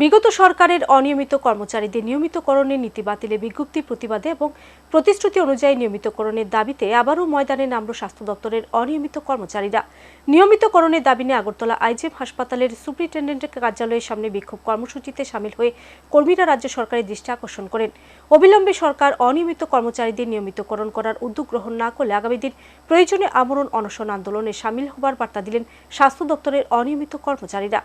বিগত সরকারের অনিয়মিত কর্মচারীদের নিয়মিতকরণের নীতি বাতিলে বিজ্ঞপ্তি, প্রতিবাদে এবং প্রতিশ্রুতি অনুযায়ী নিয়মিতকরণের দাবিতে আবারও ময়দানে নামল স্বাস্থ্য দপ্তরের অনিয়মিত কর্মচারীরা। নিয়মিতকরণের দাবি নিয়ে আগরতলা আইজেম হাসপাতালের সুপ্রিনটেন্ডেন্টের কার্যালয়ের সামনে বিক্ষোভ কর্মসূচিতে সামিল হয়ে কর্মীরা রাজ্য সরকারের দৃষ্টি আকর্ষণ করেন। অবিলম্বে সরকার অনিয়মিত কর্মচারীদের নিয়মিতকরণ করার উদ্যোগ গ্রহণ না করলে আগামী দিন প্রয়োজনে আমরণ অনশন আন্দোলনে সামিল হবার বার্তা দিলেন স্বাস্থ্য দপ্তরের অনিয়মিত কর্মচারীরা।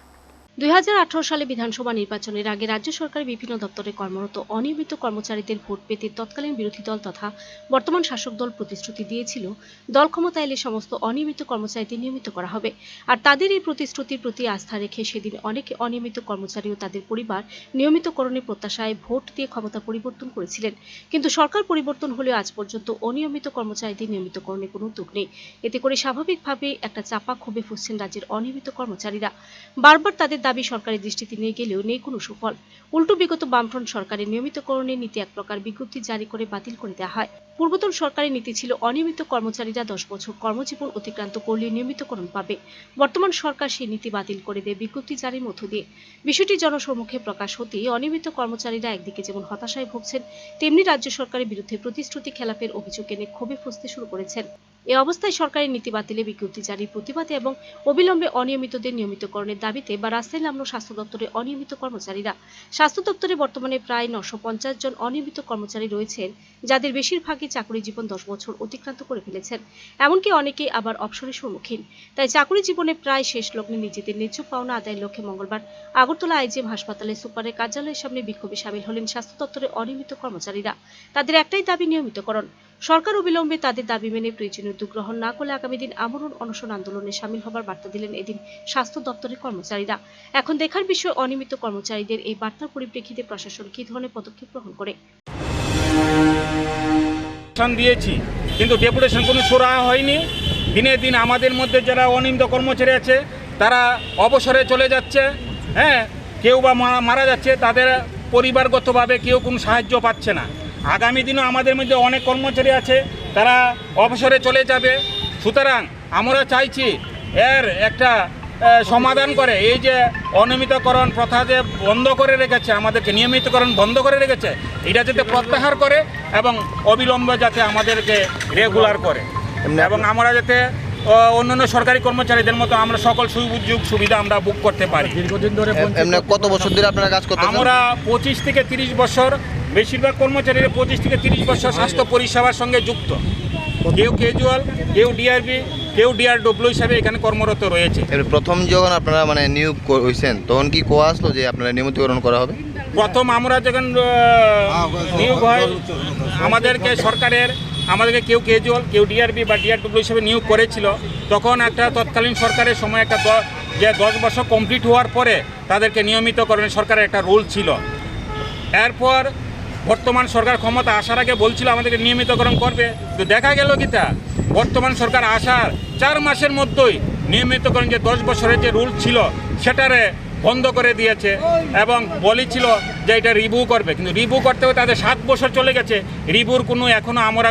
দুই হাজার আঠারো সালে বিধানসভা নির্বাচনের আগে রাজ্য সরকারের বিভিন্ন দপ্তরে কর্মরত অনিয়মিত কর্মচারীদের ভোট পেতে তৎকালীন বিরোধী দল তথা বর্তমান শাসক দল প্রতিশ্রুতি দিয়েছিল, দল ক্ষমতা এলে সমস্ত অনিয়মিত কর্মচারীদের নিয়মিত করা হবে। আর তাদের এই প্রতিশ্রুতির প্রতি আস্থা রেখে সেদিন অনেক অনিয়মিত কর্মচারী ও তাদের পরিবার নিয়মিতকরণের প্রত্যাশায় ভোট দিয়ে ক্ষমতা পরিবর্তন করেছিলেন। কিন্তু সরকার পরিবর্তন হলেও আজ পর্যন্ত অনিয়মিত কর্মচারীদের নিয়মিতকরণে কোনো উদ্যোগ নেই। এতে করে স্বাভাবিকভাবে একটা চাপা ক্ষোভে ফুসছেন রাজ্যের অনিয়মিত কর্মচারীরা। বারবার তাদের দাবি সরকারের দৃষ্টিতে নিয়ে গেলেও নেই কোনো সুফল। উল্টো বিগত বামফ্রন্ট সরকারের নিয়মিতকরণের নীতি এক প্রকার বিজ্ঞপ্তি জারি করে বাতিল করে দেওয়া হয়। পূর্বতন সরকারের নীতি ছিল, অনিয়মিত কর্মচারীরা দশ বছর কর্মজীবন অতিক্রান্ত করলে নিয়মিতকরণ পাবে। বর্তমান সরকার সেই নীতি বাতিল করে দেয় বিজ্ঞপ্তি জারির মধ্য দিয়ে। বিষয়টি জনসম্মুখে প্রকাশ হতেই অনিয়মিত কর্মচারীরা একদিকে যেমন হতাশায় ভুগছেন, তেমনি রাজ্য সরকারের বিরুদ্ধে প্রতিশ্রুতি খেলাপের অভিযোগ এনে ক্ষোভে ফুসতে শুরু করেছেন। এ অবস্থায় সরকারের নীতি বাতিলে বিজ্ঞপ্তি জারির প্রতিবাদে এবং অবিলম্বে অনিয়মিতদের নিয়মিতকরণের দাবিতে বা রাস্তায় নামল স্বাস্থ্য দপ্তরের অনিয়মিত কর্মচারীরা স্বাস্থ্য দপ্তরে বর্তমানে প্রায় নশো জন অনিয়মিত কর্মচারী রয়েছেন, যাদের বেশিরভাগই চাকরি জীবন দশ বছর অতিক্রান্ত করে ফেলেছেন। এমনকি অনেকেই আবার অবসরের সম্মুখীন। তাই চাকরি জীবনে প্রায় শেষ লগ্নে নিজেদের ন্যায্য পাওনা আদায়ের লক্ষ্যে মঙ্গলবার আগরতলা আইজিএম হাসপাতালে সুপারের কার্যালয়ের সামনে বিক্ষোভে সামিল হলেন স্বাস্থ্য দপ্তরের অনিয়মিত কর্মচারীরা। তাদের একটাই দাবি, নিয়মিতকরণ। সরকার অবিলম্বে তাদের দাবি মেনে প্রয়োজনীয় উদ্যোগ গ্রহণ না করলে আগামী দিন আমরণ অনশন আন্দোলনে সামিল হবার বার্তা দিলেন এদিন স্বাস্থ্য দপ্তরের কর্মচারীরা। এখন দেখার বিষয়, অনিয়মিত কর্মচারীদের এই বার্তার পরিপ্রেক্ষিতে প্রশাসন কী ধরনের পদক্ষেপ গ্রহণ করে? দিয়েছি, কিন্তু ডেপুটেশন কোনো সুরাহা হয়নি। দিনে দিন আমাদের মধ্যে যারা অনিয়মিত কর্মচারী আছে, তারা অবসরে চলে যাচ্ছে হ্যাঁ? কেউ বা মারা যাচ্ছে, তাদের পরিবারগতভাবে কেউ কোনো সাহায্য পাচ্ছে না। আগামী দিনও আমাদের মধ্যে অনেক কর্মচারী আছে তারা অবসরে চলে যাবে। সুতরাং আমরা চাইছি এর একটা সমাধান করে। এই যে অনিয়মিতকরণ প্রথা যে বন্ধ করে রেখেছে আমাদেরকে নিয়মিতকরণ বন্ধ করে রেখেছে এটা যাতে প্রত্যাহার করে এবং অবিলম্বে যাতে আমাদেরকে রেগুলার করে। এবং আমরা যাতে অন্যান্য সরকারি কর্মচারীদের মতো আমরা সকল সুযোগ সুবিধা আমরা বুক করতে পারি। দীর্ঘদিন ধরে কত বছর ধরে আপনারা কাজ করতেছেন? আমরা পঁচিশ থেকে তিরিশ বছর বেশিরভাগ কর্মচারীরা পঁচিশ থেকে তিরিশ বছর স্বাস্থ্য পরিষেবার সঙ্গে যুক্ত। কেউ ক্যাজুয়াল কেউ ডিআরবি কেউ ডিআরডব্লিউ হিসাবে এখানে কর্মরত রয়েছে। প্রথম যখন আপনারা মানে নিয়োগ হয়েছেন তখন কি কোয়া আসলো যে আপনারা নিয়মিতকরণ করা হবে? প্রথম আমরা যখন নিয়োগ হয় আমাদেরকে সরকারের আমাদেরকে কেউ ক্যাজুয়াল কেউ ডিআরবি বা ডিআরডব্লিউ হিসেবে নিয়োগ করেছিল তখন একটা তৎকালীন সরকারের সময় একটা যে দশ বছর কমপ্লিট হওয়ার পরে তাদেরকে নিয়মিতকরণের সরকারের একটা রুল ছিল। এরপর বর্তমান সরকার ক্ষমতা আসার আগে বলছিল আমাদেরকে নিয়মিতকরণ করবে। তো দেখা গেল কি তা বর্তমান সরকার আসার চার মাসের মধ্যেই নিয়মিতকরণ যে দশ বছরের যে রুল ছিল, সেটারে বন্ধ করে দিয়েছে এবং বলেছিল যে এটা রিভিউ করবে। কিন্তু রিভিউ করতে হবে তাদের সাত বছর চলে গেছে। রিভিউর কোনো এখনও আমরা